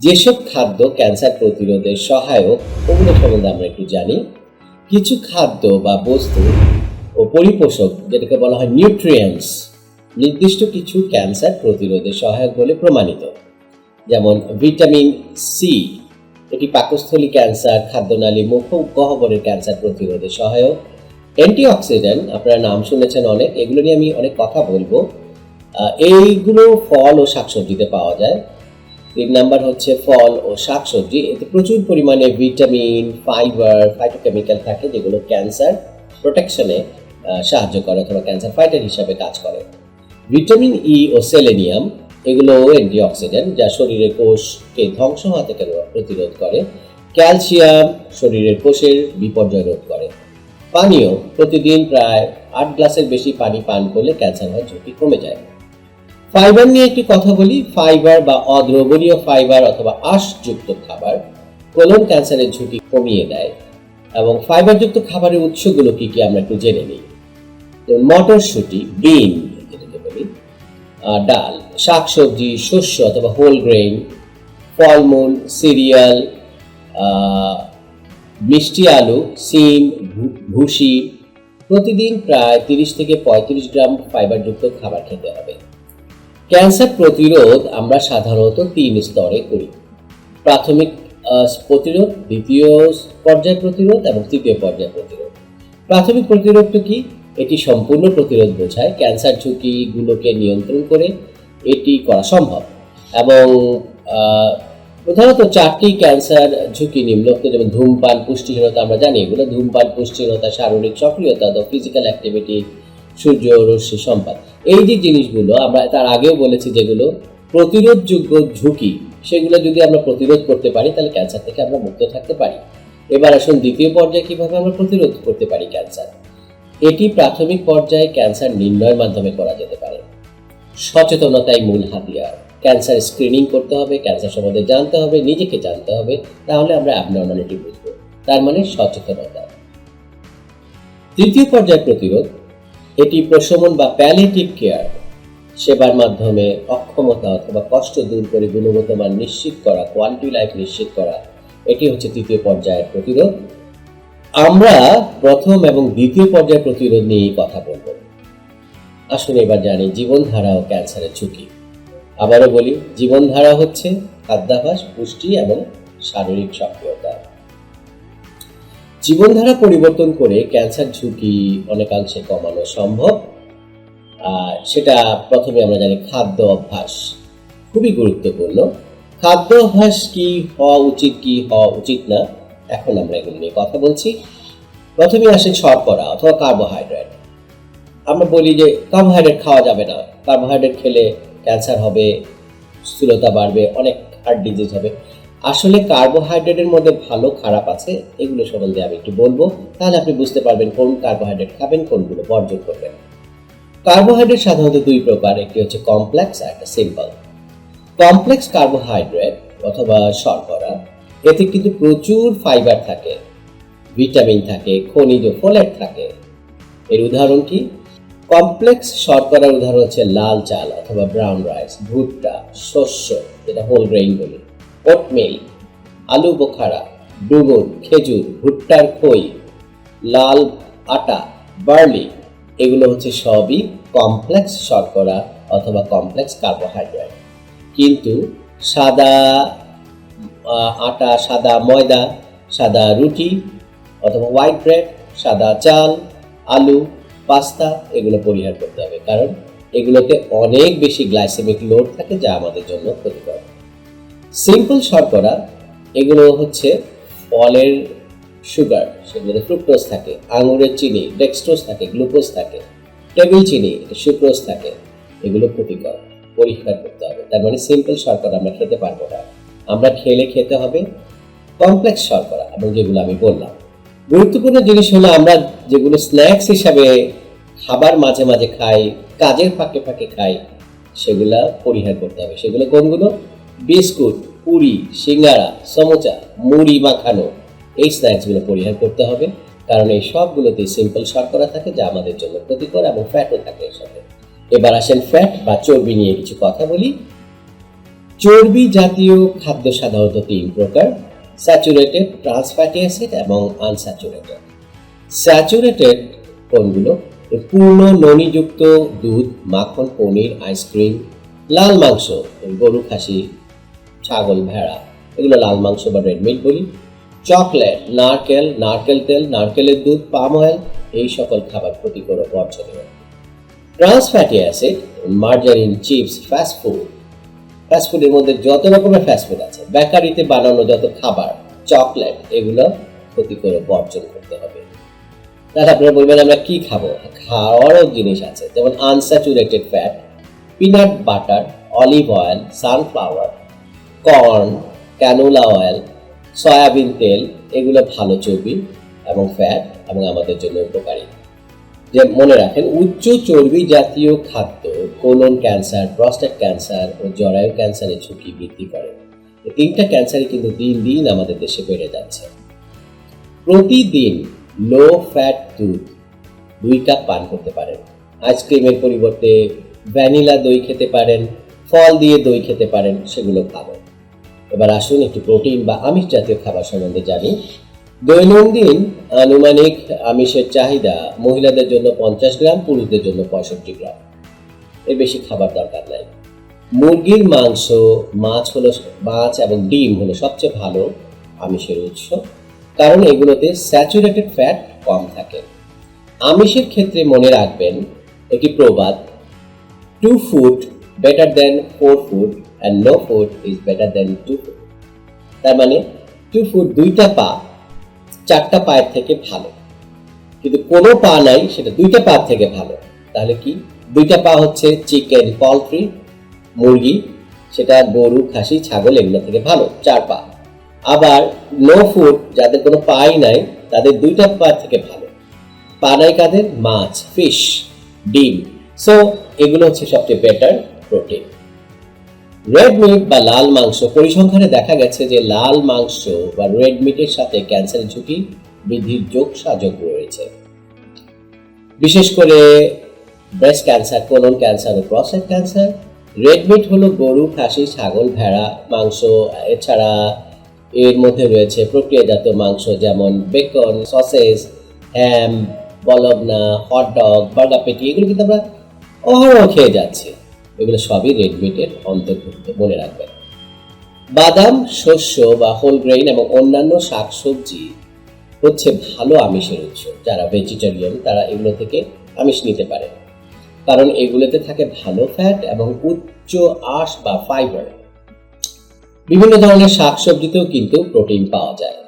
যেসব খাদ্য ক্যান্সার প্রতিরোধে সহায়ক, ওগুলো সম্বন্ধে আমরা একটু জানি। কিছু খাদ্য বা বস্তু ও পরিপোষক, যেটাকে বলা হয় নিউট্রিয়েন্টস নির্দিষ্ট কিছু ক্যান্সার প্রতিরোধে সহায়ক বলে প্রমাণিত। যেমন ভিটামিন সি এটি পাকস্থলী ক্যান্সার, খাদ্যনালী, মুখ গহ্বরের ক্যান্সার প্রতিরোধে সহায়ক। অ্যান্টিঅক্সিডেন্ট আপনারা নাম শুনেছেন অনেক, এগুলো নিয়ে আমি অনেক কথা বলব। এইগুলো ফল ও শাকসবজিতে পাওয়া যায়। তিন নাম্বার হচ্ছে ফল ও শাকসবজি। এতে প্রচুর পরিমাণে ভিটামিন, ফাইবার ফাইটোকেমিক্যাল থাকে যেগুলো ক্যান্সার প্রোটেকশনে সাহায্য করে অথবা ক্যান্সার ফাইটার হিসাবে কাজ করে। ভিটামিন ই ও সেলেনিয়াম এগুলো অ্যান্টিঅক্সিডেন্ট যা শরীরের কোষকে ধ্বংস হওয়া থেকে প্রতিরোধ করে। ক্যালসিয়াম শরীরের কোষের বিপর্যয় রোধ করে। পানীয়, প্রতিদিন প্রায় আট গ্লাসের বেশি পানি পান করলে ক্যান্সার হওয়ার ঝুঁকি কমে যায়। ফাইবার নিয়ে একটি কথা বলি, ফাইবার বা অদ্রবণীয় ফাইবার অথবা আঁশযুক্ত খাবার কোলন ক্যান্সারের ঝুঁকি কমিয়ে দেয় এবং ফাইবারযুক্ত খাবারের উৎসগুলো কি কি আমরা একটু জেনে নিই। মটরশুঁটি, বিন ডাল, শাকসবজি, শস্য অথবা হোল গ্রেইন, ফলমূল, সিরিয়াল মিষ্টি আলু, সিম ভুসি, প্রতিদিন প্রায় তিরিশ থেকে পঁয়ত্রিশ গ্রাম ফাইবারযুক্ত খাবার খেতে হবে। ক্যান্সার প্রতিরোধ আমরা সাধারণত তিন স্তরে করি। প্রাথমিক প্রতিরোধ, দ্বিতীয় পর্যায় প্রতিরোধ এবং তৃতীয় পর্যায় প্রতিরোধ। প্রাথমিক প্রতিরোধটা কি? এটি সম্পূর্ণ প্রতিরোধ বোঝায় ক্যান্সার ঝুঁকিগুলোকে নিয়ন্ত্রণ করে এটি করা সম্ভব। এবং প্রধানত চারটি ক্যান্সার ঝুঁকি নিম্নোক্ত যেমন ধূমপান, পুষ্টিহীনতা, আমরা জানি এগুলো ধূমপান, পুষ্টিহীনতা, শারীরিক সক্রিয়তা ফিজিক্যাল অ্যাক্টিভিটি সূর্য রশ্মি সম্পাদ। এই যে জিনিসগুলো আমরা তার আগেও বলেছি যেগুলো প্রতিরোধযোগ্য ঝুঁকি, সেগুলো যদি আমরা প্রতিরোধ করতে পারি, তাহলে ক্যান্সার থেকে আমরা মুক্ত থাকতে পারি। এবার আসুন দ্বিতীয় পর্যায়ে কীভাবে আমরা প্রতিরোধ করতে পারি ক্যান্সার? এটি প্রাথমিক পর্যায়ে ক্যান্সার নির্ণয়ের মাধ্যমে করা যেতে পারে। সচেতনতাই মূল হাতিয়ার। ক্যান্সার স্ক্রিনিং করতে হবে, ক্যান্সার সম্বন্ধে জানতে হবে, নিজেকে জানতে হবে, তাহলে আমরা অ্যাবনর্মালিটি বুঝব। তার মানে সচেতনতা। তৃতীয় পর্যায় প্রতিরোধ এটি প্রশমন বা প্যালেটিভ কেয়ার সেবার মাধ্যমে অক্ষমতা অথবা কষ্ট দূর করে গুণগত মান নিশ্চিত করা কোয়ালিটি লাইফ নিশ্চিত করা, এটি হচ্ছে তৃতীয় পর্যায়ের প্রতিরোধ। আমরা প্রথম এবং দ্বিতীয় পর্যায়ের প্রতিরোধ নিয়েই কথা বলব। আসলে এবার জানি জীবনধারা ও ক্যান্সারের ঝুঁকি। আবারও বলি, জীবনধারা হচ্ছে খাদ্যাভাস, পুষ্টি এবং শারীরিক সক্রিয়তা। জীবনধারা পরিবর্তন করে ক্যান্সার ঝুঁকি অনেকাংশে কমানো সম্ভব। সেটা প্রথমে আমরা জানি খাদ্য অভ্যাস। খুবই গুরুত্বপূর্ণ। খাদ্য অভ্যাস কি, হওয়া উচিত কি, হওয়া উচিত না, এখন আমরা এগুলো নিয়ে কথা বলছি। প্রথমে আসে শর্করা অথবা কার্বোহাইড্রেট। আমরা বলি যে কার্বোহাইড্রেট খাওয়া যাবে না। কার্বোহাইড্রেট খেলে ক্যান্সার হবে, স্থূলতা বাড়বে, অনেক হার্ট ডিজিজ হবে। আসলে কার্বোহাইড্রেটের মধ্যে ভালো, খারাপ আছে, এগুলো সম্বন্ধে আমি একটু বলব। তাহলে আপনি বুঝতে পারবেন কোন কার্বোহাইড্রেট খাবেন, কোনগুলো বর্জন করবেন। কার্বোহাইড্রেট সাধারণত দুই প্রকার, একটি হচ্ছে কমপ্লেক্স আর একটা সিম্পল কমপ্লেক্স কার্বোহাইড্রেট অথবা শর্করা, এতে কিন্তু প্রচুর ফাইবার থাকে ভিটামিন থাকে, খনিজ ফোলেট থাকে। এর উদাহরণ কি? কমপ্লেক্স শর্করার উদাহরণ হচ্ছে লাল চাল অথবা ব্রাউন রাইস ভুট্টা, শস্য, যেটা হোল গ্রেইন বলি। ওটমিল, আলু বোখারা, ডুমুর, খেজুর, ভুট্টার খই, লাল আটা, বার্লি, এগুলো হচ্ছে সবই কমপ্লেক্স শর্করা অথবা কমপ্লেক্স কার্বোহাইড্রেট। কিন্তু সাদা আটা, সাদা ময়দা, সাদা রুটি অথবা হোয়াইট ব্রেড, সাদা চাল, আলু, পাস্তা এগুলো পরিহার করতে হবে। কারণ এগুলোতে অনেক বেশি গ্লাইসেমিক লোড থাকে যা আমাদের জন্য ক্ষতিকর। সিম্পল শর্করা, এগুলো হচ্ছে ফলের সুগার, সেগুলোতে ফ্রুক্টোজ থাকে, আঙুরের চিনি ডেক্সট্রোজ থাকে গ্লুকোজ থাকে টেবিল চিনি সুক্রোজ থাকে, এগুলো ক্ষতিকর পরিষ্কার করতে হবে। তার মানে সিম্পল শর্করা আমরা খেতে পারব না। আমরা খেলে খেতে হবে কমপ্লেক্স শর্করা, এবং যেগুলো আমি বললাম। গুরুত্বপূর্ণ জিনিস হলো আমরা যেগুলো স্ন্যাক্স হিসাবে খাবার মাঝে মাঝে খাই, কাজের ফাঁকে ফাঁকে খাই, সেগুলা পরিহার করতে হবে। সেগুলো কোনগুলো? বিস্কুট, পুরি, সিঙ্গারা, সমোচা, মুড়ি মাখানো এই স্ন্যাক্সগুলো পরিহার করতে হবে, কারণ এই সবগুলোতে সিম্পল শর্করা থাকে যা আমাদের জন্য ক্ষতিকর এবং ফ্যাটও থাকে এর সাথে। এবার আসেন ফ্যাট বা চর্বি নিয়ে কিছু কথা বলি। চর্বি জাতীয় খাদ্য সাধারণত তিন প্রকার স্যাচুরেটেড ট্রান্স ফ্যাটি অ্যাসিড এবং আনস্যাচুরেটেড স্যাচুরেটেড কোনগুলো? পূর্ণ ননিযুক্ত দুধ, মাখন, পনির আইসক্রিম লাল মাংস গরু, খাসি ছাগল, ভেড়া, এগুলো লাল মাংস বা রেড মিট বলি। চকলেট, নারকেল নারকেল তেল, নারকেলের দুধ পাম অয়েল এই সকল খাবার ক্ষতিকর ও বর্জনীয়। Trans fatty acid margarine chips fast food fast ফুডের মধ্যে যত রকমের ফাস্ট ফুড আছে, বেকারিতে বানানো যত খাবার, চকলেট, এগুলো ক্ষতিকর বর্জন করতে হবে। তাহলে আপনারা বলবেন, আমরা কি খাব? খাওয়ারও জিনিস আছে, যেমন unsaturated fat, peanut butter, olive oil, sunflower corn, canola oil, soyabean তেল, এগুলো ভালো চর্বি এবং ফ্যাট এবং আমাদের জন্য উপকারী। যে মনে রাখেন, উচ্চ চর্বি জাতীয় খাদ্য কোলন ক্যান্সার, প্রস্টেট ক্যান্সার ও জরায়ু ক্যান্সারের ঝুঁকি বৃদ্ধি করে। তিনটা ক্যান্সারই কিন্তু দিন দিন আমাদের দেশে বেড়ে যাচ্ছে। প্রতিদিন লো ফ্যাট দুধ দুই কাপ পান করতে পারেন। আইসক্রিমের পরিবর্তে ভ্যানিলা দই খেতে পারেন, ফল দিয়ে দই খেতে পারেন, সেগুলো ভালো। এবার আসুন একটি প্রোটিন বা আমিষ জাতীয় খাবার সম্বন্ধে জানি। দৈনন্দিন আনুমানিক আমিষের চাহিদা মহিলাদের জন্য পঞ্চাশ গ্রাম, পুরুষদের জন্য পঁয়ষট্টি গ্রাম। এর বেশি খাবার দরকার নাই। মুরগির মাংস, মাছ হলো, মাছ এবং ডিম হলো সবচেয়ে ভালো আমিষের উৎস। কারণ এগুলোতে স্যাচুরেটেড ফ্যাট কম থাকে। আমিষের ক্ষেত্রে মনে রাখবেন, একটি প্রবাদ, two food better than four food and no food is better than two food তার মানে টু ফুড দুইটা পা, চারটা পায়ের থেকে ভালো। কিন্তু কোনো পা নাই, সেটা দুইটা পা থেকে ভালো। তাহলে কি? দুইটা পা হচ্ছে চিকেন পলট্রি মুরগি, সেটা গরু, খাসি, ছাগল, এগুলো থেকে ভালো, চার পা। আবার নো ফুড যাদের কোনো পাই নাই, তাদের দুইটা পা থেকে ভালো। পা নাই কাদের? মাছ ফিশ ডিম। সো এগুলো হচ্ছে সবচেয়ে বেটার প্রোটিন রেড মিট বা লাল মাংস পরিসংখ্যানে দেখা গেছে যে লাল মাংস বা রেড মিটের সাথে ক্যান্সারের ঝুঁকি বৃদ্ধির যোগ সাজক রয়েছে। বিশেষ করে ব্রেস্ট ক্যান্সার কোলন ক্যান্সার ও প্রস্টেট ক্যান্সার রেড মিট হলো গরু, খাসি, ছাগল, ভেড়া মাংস, এছাড়া এর মধ্যে রয়েছে প্রক্রিয়াজাত মাংস যেমন বেকন সসেজ হ্যাম বলবনা হটডগ বার্গার পেটি এগুলো কিন্তু আমরা অহরহ খেয়ে যাচ্ছি। এগুলো সবই রেড মিটের অন্তর্ভুক্ত, মনে রাখবেন। বাদাম, শস্য বা হোল গ্রেইন এবং অন্যান্য শাকসবজি হচ্ছে ভালো আমিষের উৎস। যারা ভেজিটেরিয়ান তারা এগুলো থেকে আমিষ নিতে পারে। কারণ এগুলোতে থাকে ভালো ফ্যাট এবং উচ্চ আঁশ বা ফাইবার বিভিন্ন ধরনের শাকসবজিতেও কিন্তু প্রোটিন পাওয়া যায়।